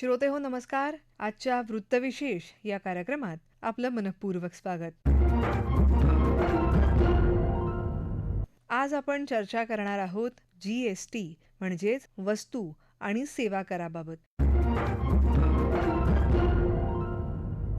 श्रोते हो नमस्कार. आजच्या वृत्तविशेष या कार्यक्रमात आपलं मनपूर्वक स्वागत. आज आपण चर्चा करणार आहोत जी एस टी म्हणजेच वस्तू आणि सेवा कराबाबत.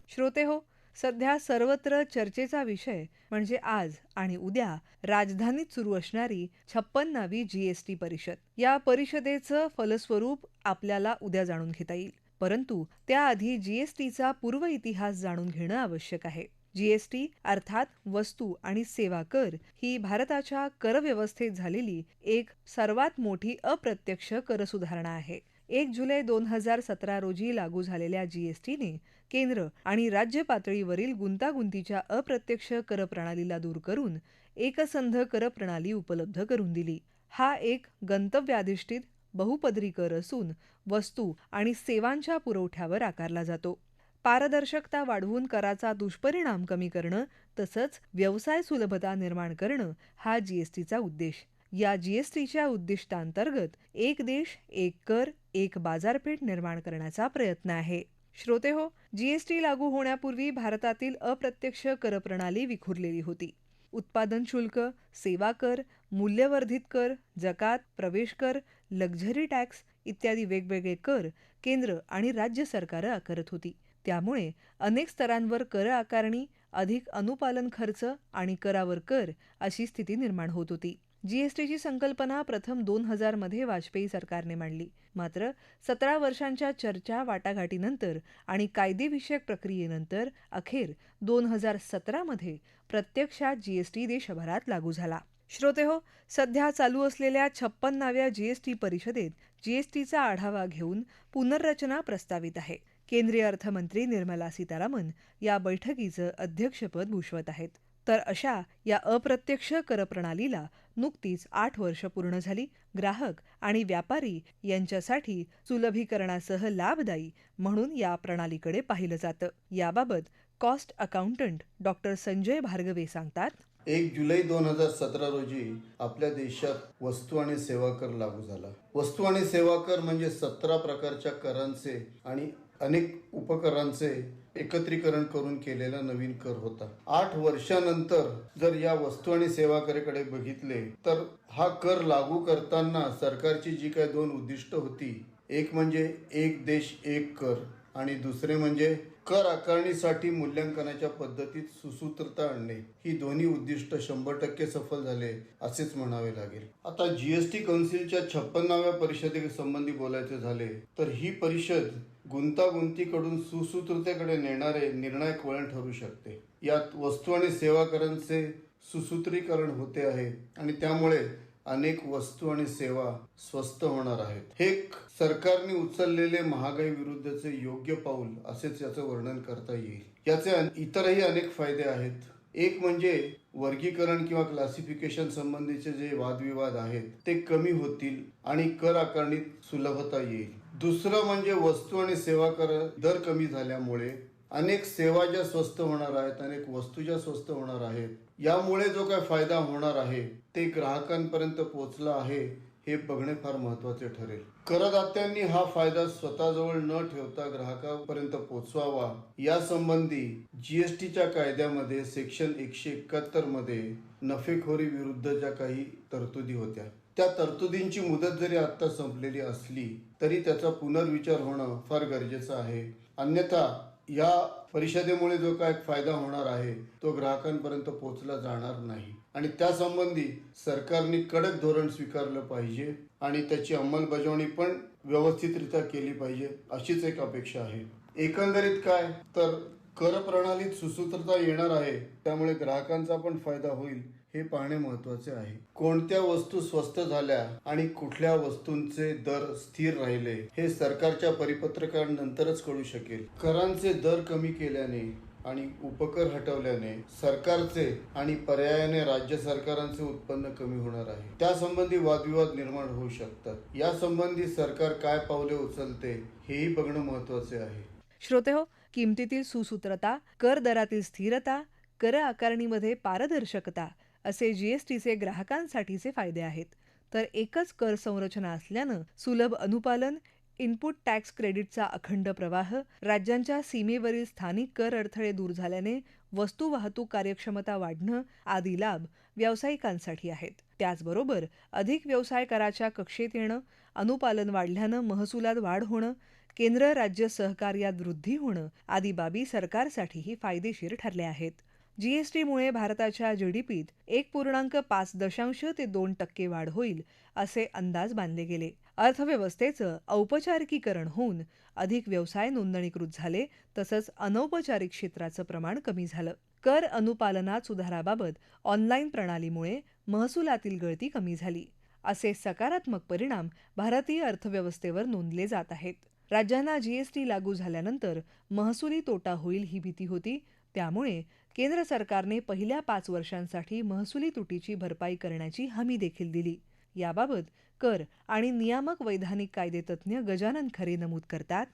श्रोते हो सध्या सर्वत्र चर्चेचा विषय म्हणजे आज आणि उद्या राजधानीत सुरू असणारी छप्पन्नावी जीएसटी परिषद. या परिषदेचं फलस्वरूप आपल्याला उद्या जाणून घेता येईल. परंतु त्याआधी जीएसटीचा पूर्व इतिहास जाणून घेणं आवश्यक आहे. जीएसटी अर्थात वस्तू आणि सेवा कर ही भारताच्या कर व्यवस्थेत झालेली एक सर्वात मोठी अप्रत्यक्ष कर सुधारणा आहे. एक जुलै दोन हजार सतरा रोजी लागू झालेल्या जीएसटीने केंद्र आणि राज्य पातळीवरील गुंतागुंतीच्या अप्रत्यक्ष करप्रणालीला दूर करून एकसंध करप्रणाली उपलब्ध करून दिली. हा एक गंतव्याधिष्ठित बहुपदरी कर असून वस्तू आणि सेवांच्या पुरवठ्यावर आकारला जातो. पारदर्शकता वाढवून कराचा दुष्परिणाम कमी करणं तसंच व्यवसाय सुलभता निर्माण करणं हा जीएसटीचा उद्देश. या जीएसटीच्या उद्दिष्टांतर्गत एक देश एक कर एक बाजारपेठ निर्माण करण्याचा प्रयत्न आहे. श्रोते हो जीएसटी लागू होण्यापूर्वी भारतातील अप्रत्यक्ष करप्रणाली विखुरलेली होती. उत्पादन शुल्क सेवा कर मूल्यवर्धित कर जकात प्रवेश कर लक्झरी टॅक्स इत्यादी वेगवेगळे कर केंद्र आणि राज्य सरकारं आकारत होती. त्यामुळे अनेक स्तरांवर कर आकारणी अधिक अनुपालन खर्च आणि करावर कर अशी स्थिती निर्माण होत होती. जीएसटीची संकल्पना प्रथम दोन हजारमध्ये वाजपेयी सरकारने मांडली. मात्र सतरा वर्षांच्या चर्चा वाटाघाटीनंतर आणि कायदेविषयक प्रक्रियेनंतर अखेर दोन हजार सतरामध्ये प्रत्यक्षात जीएसटी देशभरात लागू झाला. श्रोते हो सध्या चालू असलेल्या छप्पन्नाव्या जीएसटी परिषदेत जीएसटीचा आढावा घेऊन पुनर्रचना प्रस्तावित आहे. केंद्रीय अर्थमंत्री निर्मला सीतारामन या बैठकीचं अध्यक्षपद भूषवत आहेत. तर अशा या अप्रत्यक्ष कर प्रणालीला नुकतीच आठ वर्ष पूर्ण झाली. ग्राहक आणि व्यापारी यांच्यासाठी सुलभीकरणासह लाभदायी म्हणून या प्रणालीकडे पाहिलं जातं. याबाबत cost accountant doctor Sanjay Bhargave सांगतात. एक जुलै दोन हजार सतरा रोजी आपल्या देशात वस्तू आणि सेवा कर लागू झाला. वस्तू आणि सेवा कर म्हणजे सतरा प्रकारच्या करांचे आणि अनेक उपकरांचे एकत्रीकरण करून केलेला नवीन कर होता. आठ वर्षानंतर जर या वस्तू आणि सेवा करेकडे बघितले तर हा कर लागू करताना सरकारची जी काही दोन उद्दिष्ट होती एक म्हणजे एक देश एक कर आणि दुसरे म्हणजे कर आकारणीसाठी मूल्यांकनाच्या पद्धतीत सुसूत्रता आणणे ही दोन्ही उद्दिष्ट शंभर टक्के सफल झाले असेच म्हणावे लागेल. आता जीएसटी कौन्सिलच्या छप्पन्नाव्या परिषदेसंबंधी बोलायचे झाले तर ही परिषद गुंतागुंतीकडून सुसूत्रतेकडे नेणारे निर्णायक वळण ठरू शकते. यात वस्तू आणि सेवा करांचे सुसूत्रीकरण होते आहे आणि त्यामुळे अनेक वस्तू आणि सेवा स्वस्त होणार आहेत. हे सरकारने उचललेले महागाई विरुद्धचे योग्य पाऊल असेच याचं वर्णन करता येईल. याचे इतरही अनेक फायदे आहेत. एक म्हणजे वर्गीकरण किंवा क्लासिफिकेशन संबंधीचे जे वादविवाद आहेत ते कमी होतील आणि कर आकारणीत सुलभता येईल. दुसरं म्हणजे वस्तू आणि सेवा कर दर कमी झाल्यामुळे अनेक सेवा ज्या स्वस्त होणार आहेत अनेक वस्तू ज्या स्वस्त होणार आहेत यामुळे जो काय फायदा होणार आहे ते ग्राहकांपर्यंत पोहोचला आहे हे बघणे फार महत्त्वाचे ठरेल. करदात्यांनी हा फायदा स्वतःजवळ न ठेवता ग्राहकापर्यंत पोहोचवावा. या संबंधी जीएसटीच्या कायद्यामध्ये सेक्शन एकशे एकाहत्तरमध्ये नफेखोरी विरुद्धच्या काही तरतुदी होत्या त्या तरतुदींची मुदत जरी आता संपलेली असली तरी त्याचा पुनर्विचार होणं फार गरजेचं आहे. अन्यथा या परिषदेमुळे जो काय फायदा होणार आहे तो ग्राहकांपर्यंत पोहोचला जाणार नाही. आणि त्यासंबंधी सरकारने कडक धोरण स्वीकारलं पाहिजे आणि त्याची अंमलबजावणी पण व्यवस्थितरित्या केली पाहिजे अशीच एक अपेक्षा आहे. एकंदरीत काय? तर कर प्रणालीत सुसूत्रता येणार आहे त्यामुळे ग्राहकांचा पण फायदा होईल. हे पाहणे महत्त्वाचे आहे. कोणत्या वस्तू स्वस्त झाल्या आणि कुठल्या वस्तूंचे दर स्थिर राहिले हे सरकारच्या परिपत्रकानंतरच कळू शकेल. करांचे दर कमी केल्याने आणि उपकर हटवल्याने सरकारचे आणि पर्यायाने राज्य सरकारांचे उत्पन्न कमी होणार आहे. त्यासंबंधी वादविवाद निर्माण होऊ शकतात. या संबंधी सरकार काय पावले उचलते हेही बघणं महत्त्वाचे आहे. श्रोते हो किमतीतील सुसूत्रता कर दरातील स्थिरता कर आकारणीमध्ये पारदर्शकता असे जीएसटीचे ग्राहकांसाठीचे फायदे आहेत. तर एकच कर संरचना असल्यानं सुलभ अनुपालन इनपुट टॅक्स क्रेडिटचा अखंड प्रवाह राज्यांच्या सीमेवरील स्थानिक कर अडथळे दूर झाल्याने वस्तू वाहतूक कार्यक्षमता वाढणं आदी लाभ व्यावसायिकांसाठी आहेत. त्याचबरोबर अधिक व्यवसाय कराच्या कक्षेत येणं अनुपालन वाढल्यानं महसुलात वाढ होणं केंद्र राज्य सहकार्यात वृद्धी होणं आदी बाबी सरकारसाठीही फायदेशीर ठरल्या आहेत. जीएसटीमुळे भारताच्या जीडीपीत एक पूर्णांक पाच दशांश ते दोन टक्के वाढ होईल असे अंदाज बांधले गेले. अर्थव्यवस्थेचं औपचारिकीकरण होऊन अधिक व्यवसाय नोंदणीकृत झाले तसंच अनौपचारिक क्षेत्राचं प्रमाण कमी झालं. कर अनुपालनात सुधाराबाबत ऑनलाईन प्रणालीमुळे महसुलातील गळती कमी झाली. असे सकारात्मक परिणाम भारतीय अर्थव्यवस्थेवर नोंदले जात आहेत. राज्यांना जीएसटी लागू झाल्यानंतर महसुली तोटा होईल ही भीती होती. त्यामुळे केंद्र सरकारने पहिल्या पाच वर्षांसाठी महसुली तुटीची भरपाई करण्याची हमी देखील दिली. याबाबत कर आणि नियामक वैधानिक कायदेतज्ञ गजानन खरे नमूद करतात.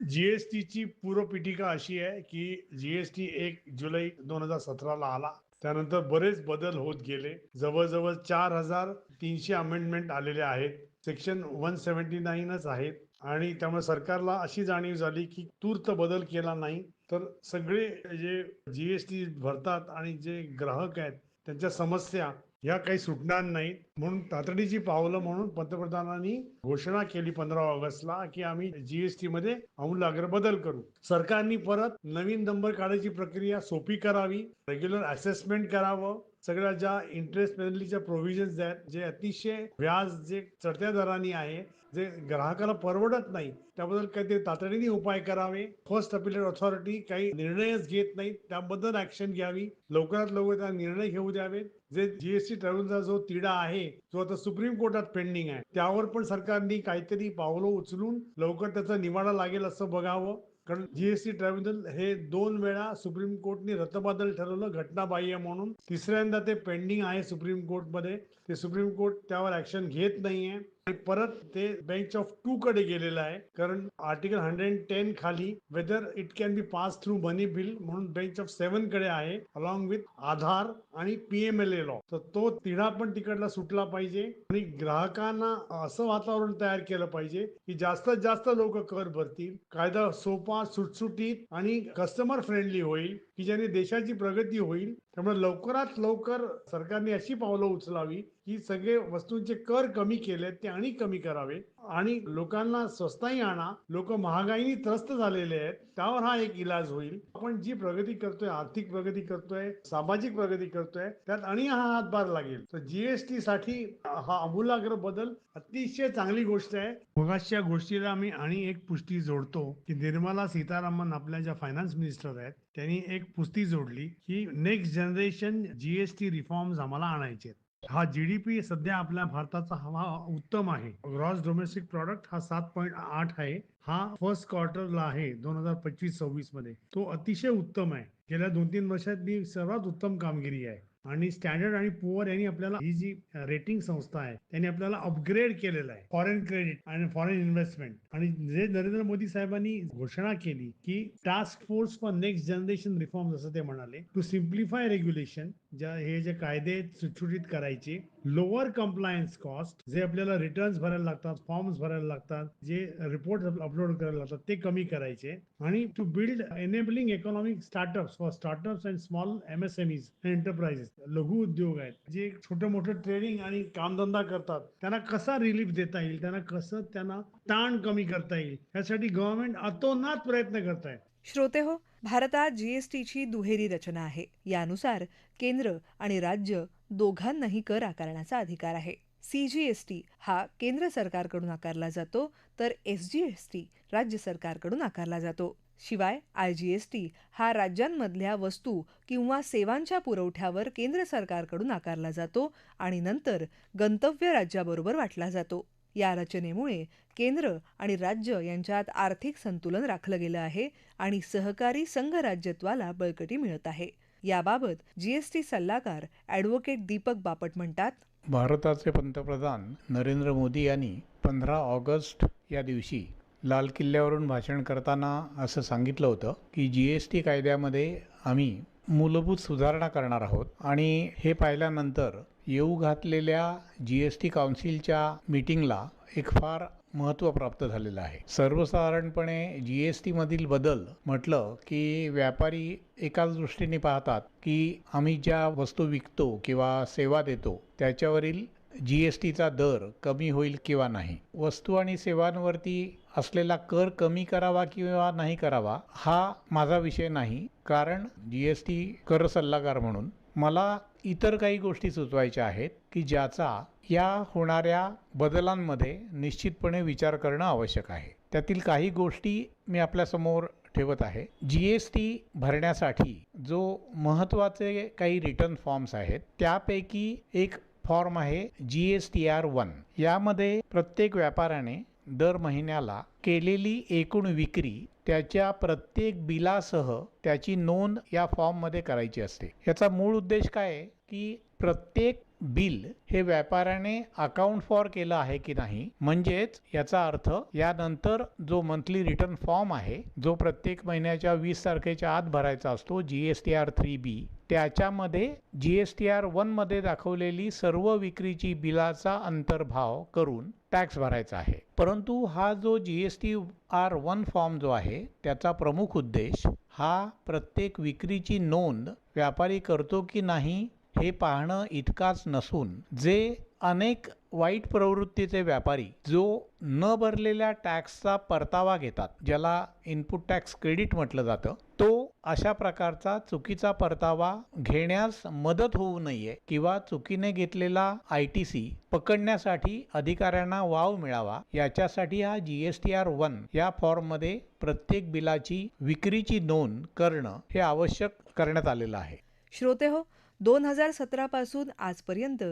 जीएसटीची पूर्वपीठिका अशी आहे की जीएसटी एक जुलै दोन हजार सतराला आला. त्यानंतर बरेच बदल होत गेले. जवळजवळ चार हजार तीनशे अमेंडमेंट आलेले आहेत. सेक्शन वन सेव्हन्टी नाईनच आहेत. आणि त्यामुळे सरकारला अशी जाणीव झाली की तूर्त बदल केला नाही. तर सगळे जे जीएसटी भरतात आणि जे ग्राहक आहेत त्यांच्या समस्या ह्या काही सुटणार नाहीत. म्हणून तातडीची पावलं म्हणून पंतप्रधानांनी घोषणा केली पंधरा ऑगस्टला की आम्ही जीएसटी मध्ये अमूलाग्र बदल करू. सरकारनी परत नवीन नंबर काढायची प्रक्रिया सोपी करावी रेग्युलर असेसमेंट करावं सगळ्या ज्या इंटरेस्ट पेनल्टीच्या प्रोव्हिजन्स आहेत जे अतिशय व्याज जे चढत्या दराने आहे जे ग्राहकाला परवडत नाही त्याबद्दल काहीतरी तातडीने उपाय करावे. फर्स्ट अपिलेट ऑथॉरिटी काही निर्णयच घेत नाही त्याबद्दल ऍक्शन घ्यावी. लवकरात लवकर त्या निर्णय घेऊ द्यावेत जे जीएसटी ट्रॅव्हलचा जो तिढा आहे जो आता सुप्रीम कोर्टात पेंडिंग आहे त्यावर पण सरकारने काहीतरी पावलं उचलून लवकर त्याचा निवाडा लागेल असं बघावं. कारण जीएसटी ट्रायब्युनल हे दोन वेळा सुप्रीम कोर्टने रतबादल ठरवलं घटनाबाह्य म्हणून. तिसऱ्यांदा ते पेंडिंग आहे सुप्रीम कोर्टमध्ये ते सुप्रीम कोर्ट त्यावर ऍक्शन घेत नाहीये. परत ते बेंच ऑफ टू कडे गेलेलं आहे. कारण आर्टिकल हंड्रेड टेन खाली whether it can be pass through money bill म्हणून बेंच ऑफ सेव्हनकडे आहे अलॉंग विथ आधार आणि पीएमएलए लॉ तर तो तिढा पण तिकडला सुटला पाहिजे आणि ग्राहकांना असं वातावरण तयार केलं पाहिजे की जास्तीत जास्त लोक कर भरतील कायदा सोपा सुटसुटीत आणि कस्टमर फ्रेंडली होईल की ज्याने देशाची प्रगती होईल. त्यामुळे लवकरात लवकर सरकारने अशी पावलं उचलावी की सगळे वस्तूंचे कर कमी केले ते आणि कमी करावे आणि लोकांना स्वस्ताही आणा. लोक महागाईने त्रस्त झालेले आहेत. त्यावर हा एक इलाज होईल. आपण जी प्रगती करतोय आर्थिक प्रगती करतोय सामाजिक प्रगती करतोय त्यात आणि हा हातभार लागेल. तर जीएसटी साठी हा अमूलाग्र बदल अतिशय चांगली गोष्ट आहे. मगाशच्या गोष्टीला आम्ही आणि एक पुष्टी जोडतो की निर्मला सीतारामन आपल्या ज्या फायनान्स मिनिस्टर आहेत त्यांनी एक पुस्ती जोडली की नेक्स्ट जनरेशन जीएसटी रिफॉर्म्स आम्हाला आणायचे आहेत. हा जीडीपी सध्या आपल्या भारताचा हा उत्तम आहे. ग्रॉस डोमेस्टिक प्रॉडक्ट हा सात पॉईंट आठ आहे. हा फर्स्ट क्वार्टरला आहे दोन हजार पंचवीस सव्वीसमध्ये. तो अतिशय उत्तम आहे. गेल्या दोन तीन वर्षातली सर्वात उत्तम कामगिरी आहे. आणि स्टँडर्ड आणि पुअर यांनी आपल्याला ही जी रेटिंग संस्था आहे त्यांनी आपल्याला अपग्रेड केलेलं आहे. फॉरेन क्रेडिट आणि फॉरेन इन्व्हेस्टमेंट आणि जे नरेंद्र मोदी साहेबांनी घोषणा केली की task force for next generation reform असं ते म्हणाले टू सिम्प्लिफाय रेग्युलेशन ज्या हे जे कायदे सुटसुटीत करायचे लोअर कम्प्लायन्स कॉस्ट जे आपल्याला रिटर्न्स भरायला लागतात फॉर्म्स भरायला लागतात जे रिपोर्ट अपलोड करायला लागतात ते कमी करायचे. आणि to build enabling economic startups for startups and small MSMEs enterprises लघु उद्योग आहेत जे छोटे मोठे ट्रेडिंग आणि कामधंदा करतात त्यांना कसा रिलीफ देता येईल त्यांना कसं त्यांना ताण कमी करता येईल यासाठी गव्हर्नमेंट अतोनात प्रयत्न करत आहे श्रोते हो भारतात जीएसटीची दुहेरी रचना आहे. यानुसार केंद्र आणि राज्य दोघांनाही कर आकारण्याचा अधिकार आहे. सीजीएसटी हा केंद्र सरकारकडून आकारला जातो तर एसजीएसटी राज्य सरकारकडून आकारला जातो. शिवाय आयजीएसटी हा राज्यांमधल्या वस्तू किंवा सेवांच्या पुरवठ्यावर केंद्र सरकारकडून आकारला जातो आणि नंतर गंतव्य राज्याबरोबर वाटला जातो. या रचनेमुळे केंद्र आणि राज्य यांच्यात आर्थिक संतुलन राखलं गेलं आहे आणि सहकारी संघराज्यत्वाला बळकटी मिळत आहे. याबाबत जीएसटी सल्लागार ॲडव्होकेट दीपक बापट म्हणतात भारताचे पंतप्रधान नरेंद्र मोदी यांनी पंधरा ऑगस्ट या दिवशी लाल किल्ल्यावरून भाषण करताना असं सांगितलं होतं की जी एस टी कायद्यामध्ये आम्ही मूलभूत सुधारणा करणार आहोत आणि हे पाहिल्यानंतर येऊ घातलेल्या जी एस टी काउन्सिलच्या मीटिंगला एक फार महत्त्व प्राप्त झालेलं आहे. सर्वसाधारणपणे जी एस टीमधील बदल म्हटलं की व्यापारी एकाच दृष्टीने पाहतात की आम्ही ज्या वस्तू विकतो किंवा सेवा देतो त्याच्यावरील जी एस टीचा दर कमी होईल किंवा नाही. वस्तू आणि सेवांवरती असलेला कर कमी करावा किंवा नाही करावा हा माझा विषय नाही कारण जी एस टी कर सल्लागार म्हणून मला इतर काही गोष्टी सुचवायच्या आहेत की ज्याचा या होणाऱ्या बदलांमध्ये निश्चितपणे विचार करणं आवश्यक आहे. त्यातील काही गोष्टी मी आपल्यासमोर ठेवत आहे. जी एस टी भरण्यासाठी जो महत्त्वाचे काही रिटर्न फॉर्म्स आहेत त्यापैकी एक फॉर्म आहे G S T R one. यामध्ये प्रत्येक व्यापाऱ्याने दर महिन्याला केलेली एकूण विक्री त्याच्या प्रत्येक बिलासह त्याची नोंद या फॉर्ममध्ये करायची असते. याचा मूळ उद्देश काय आहे? की प्रत्येक बिल हे व्यापाऱ्याने अकाउंट फॉर केलं आहे की नाही? म्हणजेच याचा अर्थ यानंतर जो मंथली रिटर्न फॉर्म आहे जो प्रत्येक महिन्याच्या वीस तारखेच्या आत भरायचा असतो G S T R three B त्याच्यामध्ये जी एस टी आर वनमध्ये दाखवलेली सर्व विक्रीची बिलाचा अंतर्भाव करून टॅक्स भरायचा आहे. परंतु हा जो G S T R one form जो आहे त्याचा प्रमुख उद्देश हा प्रत्येक विक्रीची नोंद व्यापारी करतो की नाही हे पाहणं इतकाच नसून जे अनेक वाईट प्रवृत्तीचे व्यापारी जो न भरलेल्या टॅक्सचा परतावा घेतात ज्याला इनपुट टॅक्स क्रेडिट म्हटलं जातं तो अशा प्रकारचा चुकीचा परतावा घेण्यास मदत होऊ नये किंवा चुकीने घेतलेला आय टी सी पकडण्यासाठी अधिकाऱ्यांना वाव मिळावा याच्यासाठी हा G S T R one या फॉर्ममध्ये प्रत्येक बिलाची विक्रीची नोंद करणं हे आवश्यक करण्यात आलेलं आहे. श्रोते हो दोन हजार सतरापासून आजपर्यंत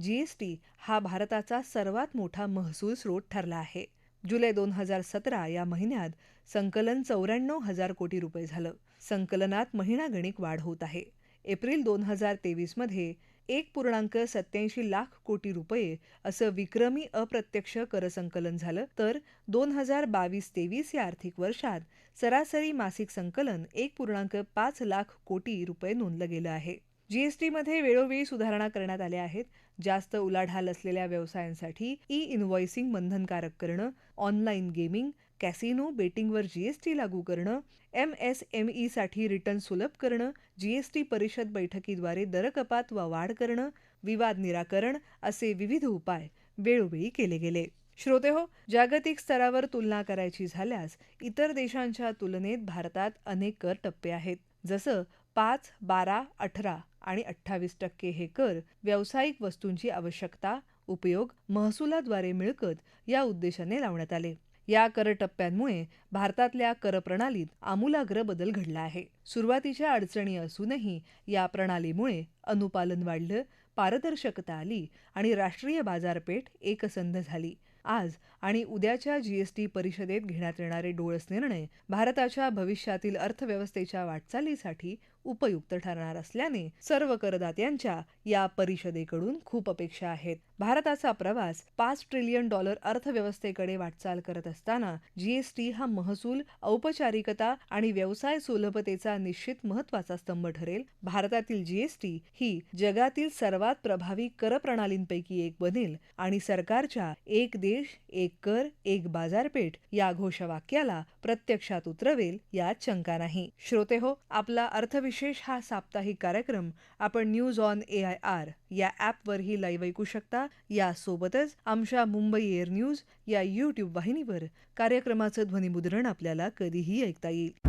जी एस टी हा भारताचा सर्वात मोठा महसूल स्रोत ठरला आहे. जुलै दोन हजार सतरा या महिन्यात संकलन चौऱ्याण्णव हजार कोटी रुपये झालं. संकलनात महिनागणिक वाढ होत आहे. एप्रिल दोन हजार तेवीसमध्ये एक पूर्णांक सत्याऐंशी लाख कोटी रुपये असं विक्रमी अप्रत्यक्ष करसंकलन झालं. तर दोन हजार बावीस तेवीस या आर्थिक वर्षात सरासरी मासिक संकलन एक पूर्णांक पाच लाख कोटी रुपये नोंदलं गेलं आहे. जीएसटीमध्ये वेळोवेळी सुधारणा करण्यात आल्या आहेत. जास्त उलाढाल असलेल्या व्यवसायांसाठी ई इनव्हॉइसिंग बंधनकारक करणं ऑनलाईन गेमिंग कॅसिनो बेटिंगवर जीएसटी लागू करणं एम एस एम ईसाठी रिटर्न सुलभ करणं जीएसटी परिषद बैठकीद्वारे दरकपात वा वाढ करणं विवाद निराकरण असे विविध उपाय वेळोवेळी केले गेले. श्रोते हो जागतिक स्तरावर तुलना करायची झाल्यास इतर देशांच्या तुलनेत भारतात अनेक कर टप्पे आहेत. जसं पाच बारा अठरा आणि अठ्ठावीस टक्के हे कर व्यावसायिक वस्तूंची आवश्यकता उपयोग महसुलाद्वारे मिळकत या उद्देशाने लावण्यात आले. या कर टप्प्यांमुळे भारतातल्या कर प्रणालीत आमूलाग्र बदल घडला आहे. सुरुवातीच्या अडचणी असूनही या प्रणालीमुळे अनुपालन वाढलं पारदर्शकता आली आणि राष्ट्रीय बाजारपेठ एकसंध झाली. आज आणि उद्याच्या जीएसटी परिषदेत घेण्यात येणारे डोळस निर्णय भारताच्या भविष्यातील अर्थव्यवस्थेच्या वाटचालीसाठी उपयुक्त ठरणार असल्याने सर्व करदात्यांच्या या परिषदेकडून खूप अपेक्षा आहेत. भारताचा प्रवास पाच ट्रिलियन डॉलर अर्थव्यवस्थेकडे वाटचाल करत असताना जीएसटी हा महसूल औपचारिकता आणि व्यवसाय सुलभतेचा निश्चित महत्त्वाचा स्तंभ ठरेल. भारतातील जीएसटी ही जगातील सर्वात प्रभावी कर प्रणालींपैकी एक बनेल आणि सरकारच्या एक देश एक कर एक बाजारपेठ या घोषवाक्याला प्रत्यक्षात उतरवेल यात शंका नाही. श्रोते हो आपला अर्थविशेष हा साप्ताहिक कार्यक्रम आपण news on A I R या ऍपवरही लाईव्ह ऐकू शकता. यासोबतच आमच्या मुंबई एअर न्यूज या यूट्यूब वाहिनीवर कार्यक्रमाचं ध्वनिमुद्रण आपल्याला कधीही ऐकता येईल.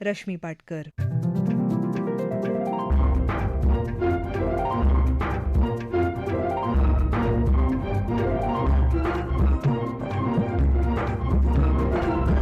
रश्मी पाटकर